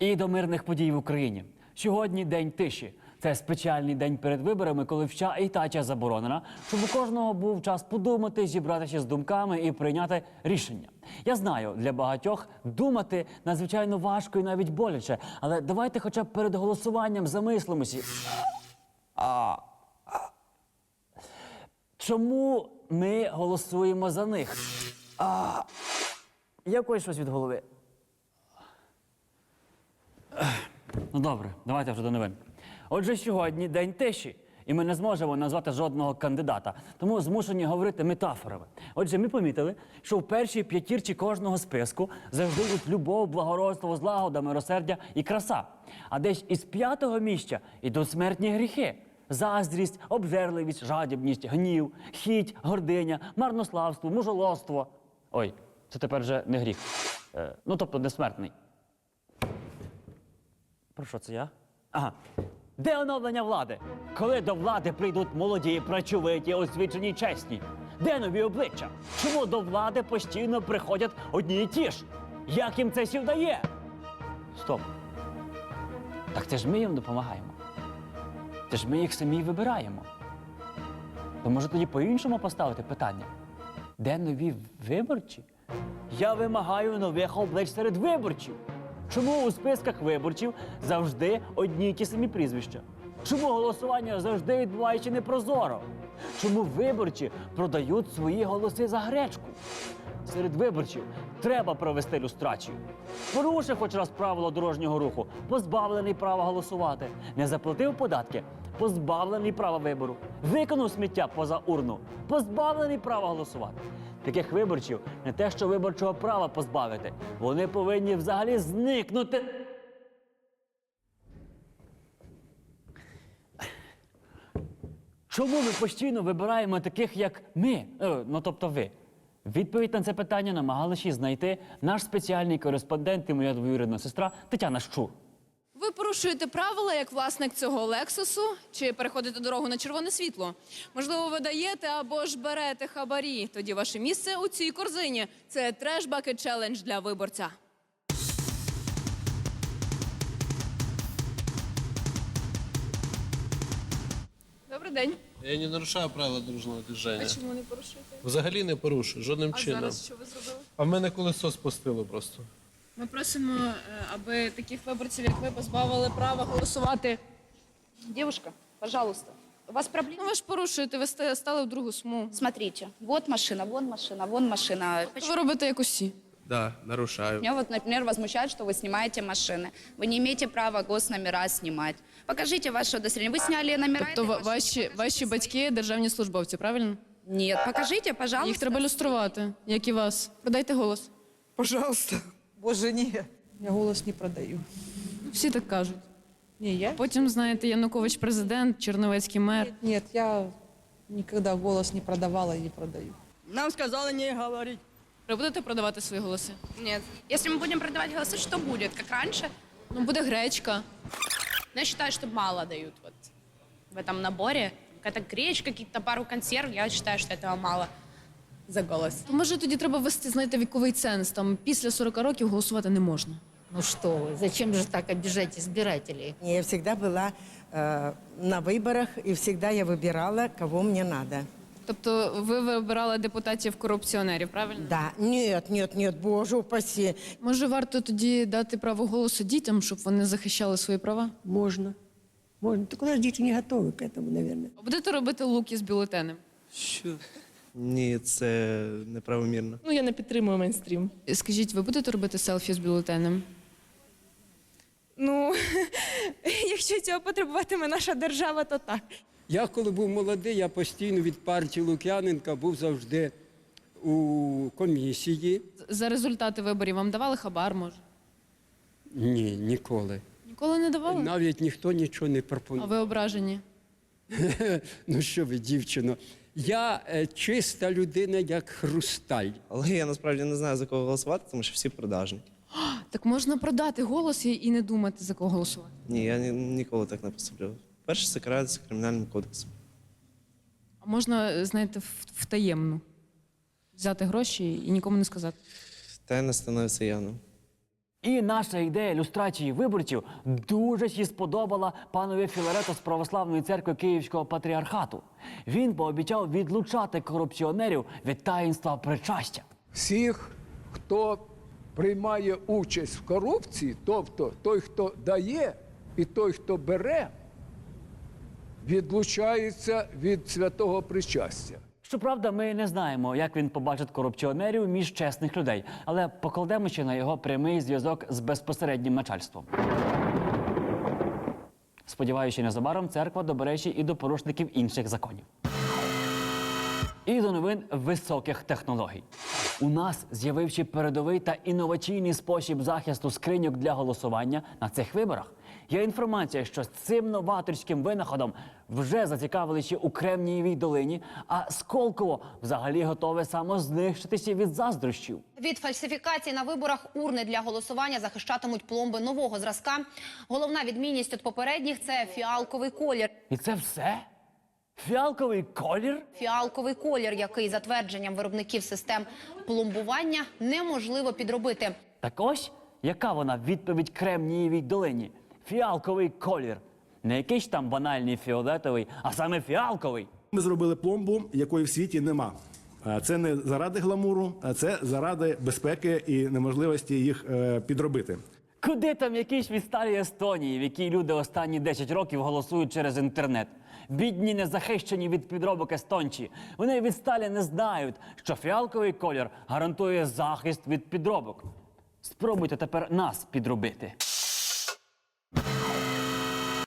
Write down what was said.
І до мирних подій в Україні. Сьогодні день тиші. Це спеціальний день перед виборами, коли вча і тача заборонена, щоб у кожного був час подумати, зібратися з думками і прийняти рішення. Я знаю, для багатьох думати надзвичайно важко і навіть боляче, але давайте, хоча б перед голосуванням замислимося. Чому ми голосуємо за них? Якось щось від голови. Ну добре, давайте вже до новин. Отже, сьогодні день тиші, і ми не зможемо назвати жодного кандидата, тому змушені говорити метафорами. Отже, ми помітили, що в першій п'ятірці кожного списку завжди йдуть любов, благородство, злагода, милосердя і краса. А десь із п'ятого місця йдуть смертні гріхи. Заздрість, обжерливість, жадібність, гнів, хіть, гординя, марнославство, мужолоство. Ой, це тепер вже не гріх. Е, ну, тобто не смертний. Про що це я? Ага. Де оновлення влади? Коли до влади прийдуть молоді, працьовиті, освічені, чесні? Де нові обличчя? Чому до влади постійно приходять одні і ті ж? Як їм це сі вдає? Стоп. Так це ж ми їм допомагаємо. Це ж ми їх самі вибираємо. То може тоді по-іншому поставити питання? Де нові виборчі? Я вимагаю нових облич серед виборців. Чому у списках виборців завжди одні й ті самі прізвища? Чому голосування завжди відбувається непрозоро? Чому виборці продають свої голоси за гречку? Серед виборців треба провести люстрацію. Порушив хоч раз правило дорожнього руху, позбавлений права голосувати. Не заплатив податки, позбавлений права вибору. Виконав сміття поза урну, позбавлений права голосувати. Таких виборців не те, що виборчого права позбавити, вони повинні взагалі зникнути. Чому ми постійно вибираємо таких, як ми? Е, ну тобто ви. Відповідь на це питання намагалися знайти наш спеціальний кореспондент і моя двоюрідна сестра Тетяна Щур. Порушуєте правила як власник цього лексусу чи переходите дорогу на червоне світло? Можливо, ви даєте або ж берете хабарі. Тоді ваше місце у цій корзині. Це треш бакет челендж для виборця. Добрий день. Я не нарушаю правила дорожнього движення. А чому не порушуєте? Взагалі не порушую, жодним А чином. зараз що ви зробили? А в мене колесо спустило просто. Ми просимо, е, аби таких виборців, як ви, позбавили права голосувати. Девушка, пожалуйста. У вас проблемы? Ну ви ж порушуєте, ви ста- стали в другу смугу. Смотрите, вот машина, вон машина, вон машина. Ви робите як усі. Да, нарушаю. Меня вот, например, возмущает, что вы снимаете машины. Вы не имеете права госномера снимать. Покажите ваше удостоверение. Вы сняли номера Тобто этой ва- машины, ваші, покажите ваші свои. батьки державні службовці, правильно? Нет, покажите, пожалуйста. Їх треба люструвати, як і вас. Продайте голос. Пожалуйста. Боже, нет. Я голос не продаю. Всі так кажуть. Не, я? Потім, знаєте, Янукович президент, Черновецький мер. Нет, нет, я никогда голос не продавала и не продаю. Нам сказали не говорить. Ви будете продавати свої голоси? Нет. Если мы будем продавать голосы, что будет? Как раньше? Ну, буде гречка. Но я считаю, что мало дают вот в этом наборе. Какая-то гречка, какие-то пару консерв. Я считаю, что этого мало за голос. То може тоді треба ввести, знаєте, віковий ценз. Там після 40 років голосувати не можна. Ну что вы, зачем же так обижать избирателей? Я всегда была э, на выборах, и всегда я выбирала, кого мне надо. Тобто ви вибирали депутатів корупціонерів, правильно? Да, нет, нет, нет, боже упаси. Може, варто тоді дати право голосу дітям, щоб вони захищали свої права? Можно. Можно. Только у нас дети не готовы к этому, наверное. А будете робити луки з бюлетенем? Що? Ні, це неправомірно. Ну, я не підтримую мейнстрім. Скажіть, ви будете робити селфі з бюлетенем? Ну, якщо цього потребуватиме наша держава, то так. Я коли був молодий, я постійно від партії Лук'яненка був завжди у комісії. За результати виборів вам давали хабар, може? Ні, ніколи. Ніколи не давали? Навіть ніхто нічого не А ви ображені? Ну що ви, дівчино? Я е, чиста людина, як хрусталь. Але я насправді не знаю за кого голосувати, тому що всі продажники. Так можна продати голос і і не думати, за кого голосувати. Ні, я ні, ніколи так не поступлю. Перше, це карається кримінальним кодексом. А можна, знаєте, в- втаємну взяти гроші і нікому не сказати. Тайна становиться явним. І наша ідея люстрації виборців дуже сі сподобала панові Філарету з православної церкви Київського патріархату. Він пообіцяв відлучати корупціонерів від таїнства причастя. всіх, хто приймає участь в корупції, тобто той, хто дає, і той, хто бере, відлучається від святого причастя. Щоправда, ми не знаємо, як він побачить корупціонерів між чесних людей, але покладемо ще на його прямий зв'язок з безпосереднім начальством. Сподіваюся, незабаром церква добере і до порушників інших законів. І до новин високих технологій. У нас з'явився передовий та інноваційний спосіб захисту скриньок для голосування на цих виборах. Є інформація, що з цим новаторським винаходом вже зацікавилися у Кремнієвій долині, а Сколково взагалі готове самознищитися від заздрощів. Від фальсифікацій на виборах урни для голосування захищатимуть пломби нового зразка. Головна відмінність від попередніх це фіалковий колір. І це все? Фіалковий колір? Фіалковий колір, який за твердженням виробників систем пломбування неможливо підробити. Так ось, яка вона відповідь Кремнієвій долині? Фіалковий колір. Не якийсь там банальний фіолетовий, а саме фіалковий. Ми зробили пломбу, якої в світі нема. Це не заради гламуру, а це заради безпеки і неможливості їх е, підробити. Куди там якісь відсталі Естонії, в якій люди останні 10 років голосують через інтернет? Бідні не захищені від підробок естончі. Вони відсталі не знають, що фіалковий колір гарантує захист від підробок. Спробуйте тепер нас підробити.